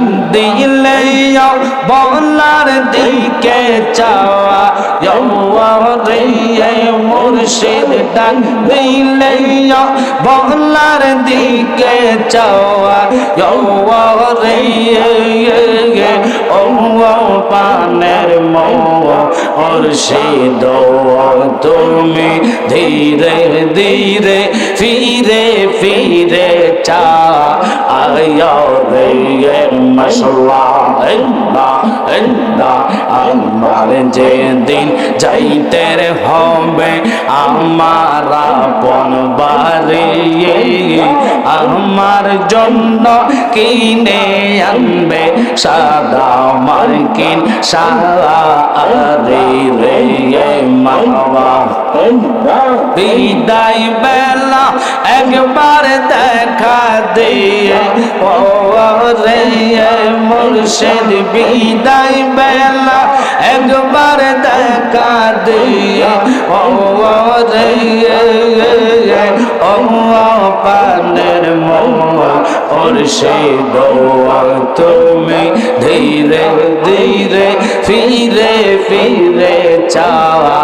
ডাক বলার দিকে চাওয়া রে মুর্শিদ বলার দিকে চাওয়া পানের মুর্শিদ তুমি ধীরে ধীরে, ফিরে ফিরে আমার যে দিন যাইতে হবে, আমার আপন বাড়ি, আমার জন্য কিনে আনবে, সাদা মার্কিন সারা আরে রে মানবা বিদায় বেলা একবার দেখা দিয়ে, ও, রে মুর্শিদ, বিদায় বেলা একবার দেখা দিয়ে, ও, রে ও, পানের মুর্শিদ তুমি ধীরে ধীরে, ফিরে ফিরে চাওয়া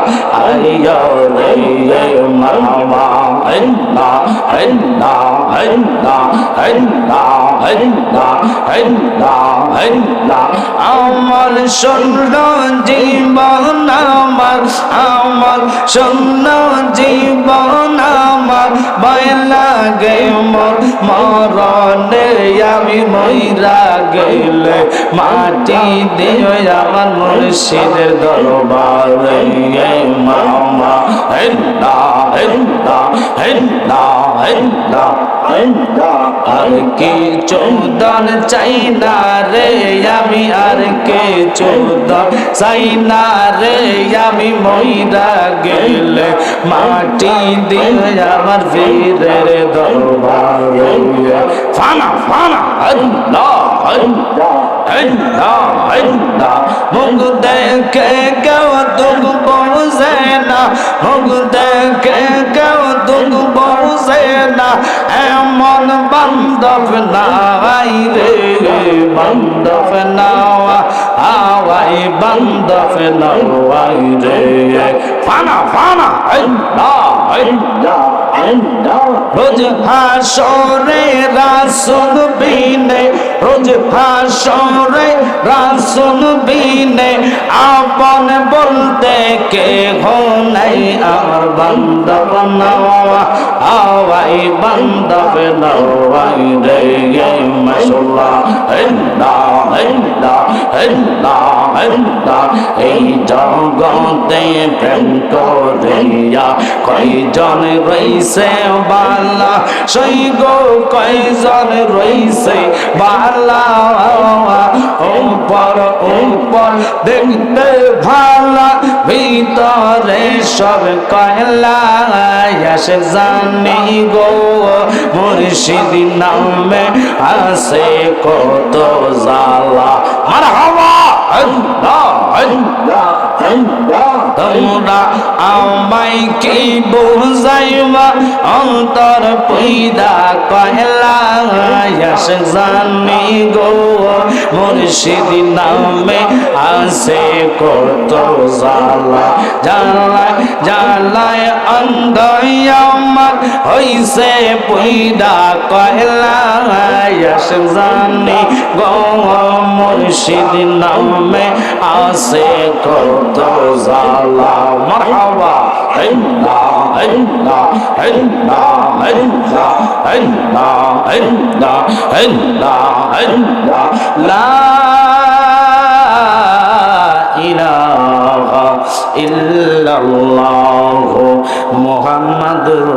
আমার স্বর্ণ জীবন আমার আমার স্বর্ণ জীবন আমার। ভয় লাগে মরণে আমি মইরা গেলে মাটি দিয়ে আমার মুর্শিদের দরবারে মামা হেন্দা হেন্দা আর কি চৌদন চাই না রে আমি, আর কে চৌদন চাই না রে আমি। মইরা গেলে মাটি দিয়ে আমার বীরের দরবারে ফানা ফানা। আল্লাহ আল্লাহ মুখ দেখে কেউ দুঃখ পৌঁছে না। মুখ দেখে এমন বান্ধব নাই রে, বান্ধব নাওয়া আওয়াই বান্ধব নাওয়াই রে। ফানা ফানা রোজ হাসরে রাসুল বিনে, রোজ হাসরে রাসুল বিনে, আপন বলতে কে হো নাই আমার বান্ধব নওয়া আওয়াই বান্ধব নওয়াই রে মশলা হেন্দা হেন্দা হেন্দা হেন্দা, এই জগতে প্রেম করিয়া কয়জন রইছে বালা? সই গো কয়জন রইছে বালা? উপর উপর, দেখতে ভিতরে সব আসে জানি গো মুর্শিদ নামে আসে কত জালা মার হওয়া তোমরা আমায় কি বুঝাইবা? অন্তর পইদা কহলা জানি গো, মুর্শিদ নামে আসে কত জালা জালায় জালায় অন্ধই আমার হইছে পইদা কহলা জানি গো, মুর্শিদ নামে আসে কত জালা মারহাবা হেন্না হেন্না হেন্না হেন্না হেন্না হেন্না হেন্না হেন্না লা ইলাহা ইল্লাল্লাহ মুহাম্মাদুর